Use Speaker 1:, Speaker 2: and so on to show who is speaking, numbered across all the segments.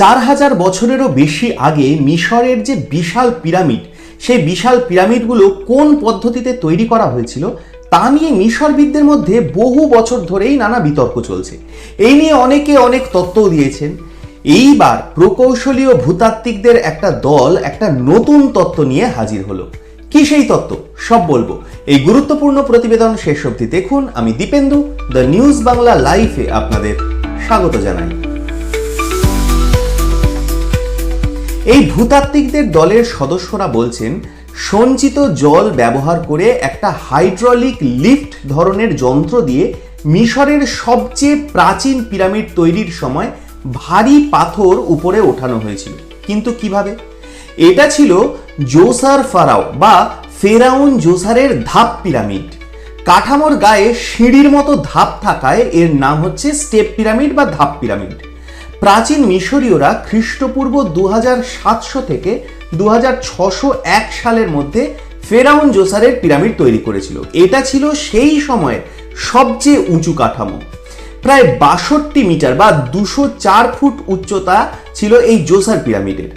Speaker 1: চার হাজার বছরেরও বেশি আগে মিশরের যে বিশাল পিরামিড, সেই বিশাল পিরামিডগুলো কোন পদ্ধতিতে তৈরি করা হয়েছিল, তা নিয়ে মিশরবিদদের মধ্যে বহু বছর ধরেই নানা বিতর্ক চলছে। এই নিয়ে অনেকে অনেক তত্ত্বও দিয়েছেন। এইবার প্রকৌশলী ও ভূতাত্ত্বিকদের একটা দল একটা নতুন তত্ত্ব নিয়ে হাজির হলো। কি সেই তত্ত্ব? সব বলব। এই গুরুত্বপূর্ণ প্রতিবেদন শেষ অবধি দেখুন। আমি দীপেন্দু, দ্য নিউজ বাংলা লাইফে আপনাদের স্বাগত জানাই। এই ভূতাত্ত্বিকদের দলের সদস্যরা বলছেন, সঞ্চিত জল ব্যবহার করে একটা হাইড্রলিক লিফট ধরনের যন্ত্র দিয়ে মিশরের সবচেয়ে প্রাচীন পিরামিড তৈরির সময় ভারী পাথর উপরে ওঠানো হয়েছিল। কিন্তু কীভাবে? এটা ছিল জোসার ফারাও বা ফেরাউন জোসারের ধাপ পিরামিড। কাঠামোর গায়ে সিঁড়ির মতো ধাপ থাকায় এর নাম হচ্ছে স্টেপ পিরামিড বা ধাপ পিরামিড। প্রাচীন মিশরীয়রা খ্রিস্টপূর্ব দু সাতশো থেকে দু এক সালের মধ্যে ফেরাউন জোসারের পিরামিড তৈরি করেছিল। এটা ছিল সেই সময়ের সবচেয়ে উঁচু কাঠামো। প্রায় বাষট্টি মিটার বা দুশো চার ফুট উচ্চতা ছিল এই জোসার পিরামিডের।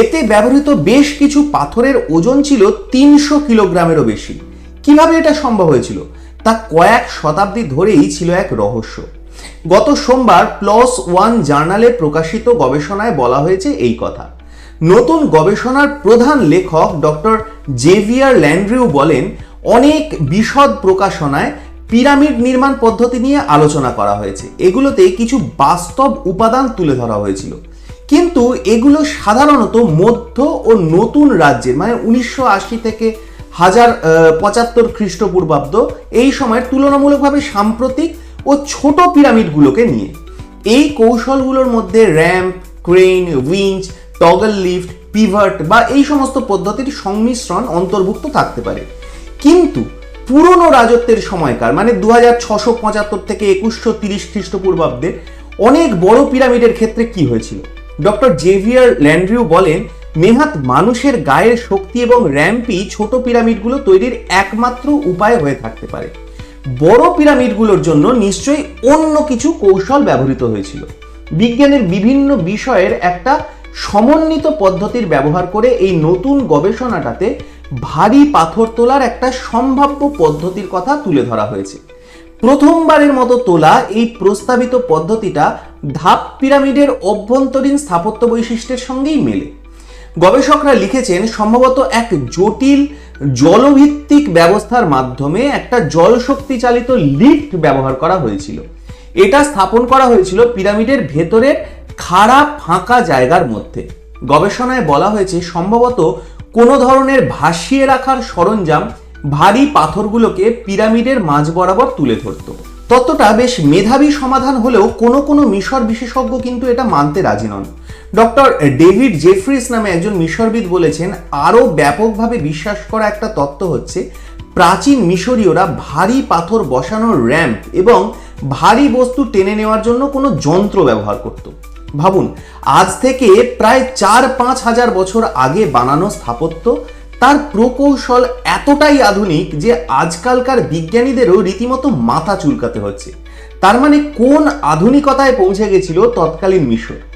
Speaker 1: এতে ব্যবহৃত বেশ কিছু পাথরের ওজন ছিল তিনশো কিলোগ্রামেরও বেশি। কীভাবে এটা সম্ভব হয়েছিল? তা কয়েক শতাব্দী ধরেই ছিল এক রহস্য। গত সোমবার প্লস ওয়ান জার্নালে প্রকাশিত গবেষণায় বলা হয়েছে এই কথা। নতুন গবেষণার প্রধান লেখক ডক্টর জেভিয়ার ল্যান্ড্রিউ বলেন, অনেক বিশদ প্রকাশনায় পিরামিড নির্মাণ পদ্ধতি নিয়ে আলোচনা করা হয়েছে। এগুলোতে কিছু বাস্তব উপাদান তুলে ধরা হয়েছিল। কিন্তু এগুলো সাধারণত মধ্য ও নতুন রাজ্যের মানে উনিশশো আশি থেকে হাজার পঁচাত্তর খ্রিস্টপূর্বাব্দ এই সময়ের তুলনামূলকভাবে সাম্প্রতিক ও ছোট পিরামিডগুলোকে নিয়ে। এই কৌশলগুলোর মধ্যে ramp crane winch, toggle lift pivot বা এই সমস্ত পদ্ধতির সংমিশ্রণ অন্তর্ভুক্ত থাকতে পারে। কিন্তু পুরনো রাজত্বের সময়কার মানে দু হাজার ছশো পঁচাত্তর থেকে একুশশো তিরিশ খ্রিস্টপূর্বাব্দে, অনেক বড় পিরামিডের ক্ষেত্রে কি হয়েছিল? ডক্টর জেভিয়ার ল্যান্ড্রিউ বলেন নেহাত মানুষের গায়ের শক্তি এবং র্যাম্পই ছোট পিরামিডগুলো তৈরির একমাত্র উপায় হয়ে থাকতে পারে। বড় পিরামিডগুলোর জন্য নিশ্চয়ই অন্য কিছু কৌশল ব্যবহৃত হয়েছিল। বিজ্ঞানের বিভিন্ন বিষয়ের একটা সমন্বিত পদ্ধতির ব্যবহার করে এই নতুন গবেষণাটাতে ভারী পাথর তোলার একটা সম্ভাব্য পদ্ধতির কথা তুলে ধরা হয়েছে। প্রথমবারের মতো তোলা এই প্রস্তাবিত পদ্ধতিটা ধাপ পিরামিডের অভ্যন্তরীণ স্থাপত্য বৈশিষ্ট্যের সঙ্গেই মেলে। গবেষকরা লিখেছেন, সম্ভবত এক জটিল জলভিত্তিক ব্যবস্থার মাধ্যমে একটা জলশক্তি চালিত লিফট ব্যবহার করা হয়েছিল। এটা স্থাপন করা হয়েছিল পিরামিডের ভেতরে খাড়া ফাঁকা জায়গার মধ্যে। গবেষণায় বলা হয়েছে সম্ভবত কোনো ধরনের ভাসিয়ে রাখার সরঞ্জাম ভারী পাথরগুলোকে পিরামিডের মাঝ বরাবর তুলে ধরত। ততটা বেশ মেধাবী সমাধান হলেও কোনো কোনো মিশর বিশেষজ্ঞ কিন্তু এটা মানতে রাজি নন। ডক্টর ডেভিড জেফ্রিস নামে একজন মিশরবিদ বলেছেন, আরও ব্যাপকভাবে বিশ্বাস করা একটা তত্ত্ব হচ্ছে, প্রাচীন মিশরীয়রা ভারী পাথর বসানোর র্যাম্প এবং ভারী বস্তু টেনে নেওয়ার জন্য কোনো যন্ত্র ব্যবহার করত। ভাবুন, আজ থেকে প্রায় চার পাঁচ হাজার বছর আগে বানানো স্থাপত্য, তার প্রকৌশল এতটাই আধুনিক যে আজকালকার বিজ্ঞানীদেরও রীতিমতো মাথা চুলকাতে হচ্ছে। তার মানে কোন আধুনিকতায় পৌঁছে গেছিল তৎকালীন মিশর?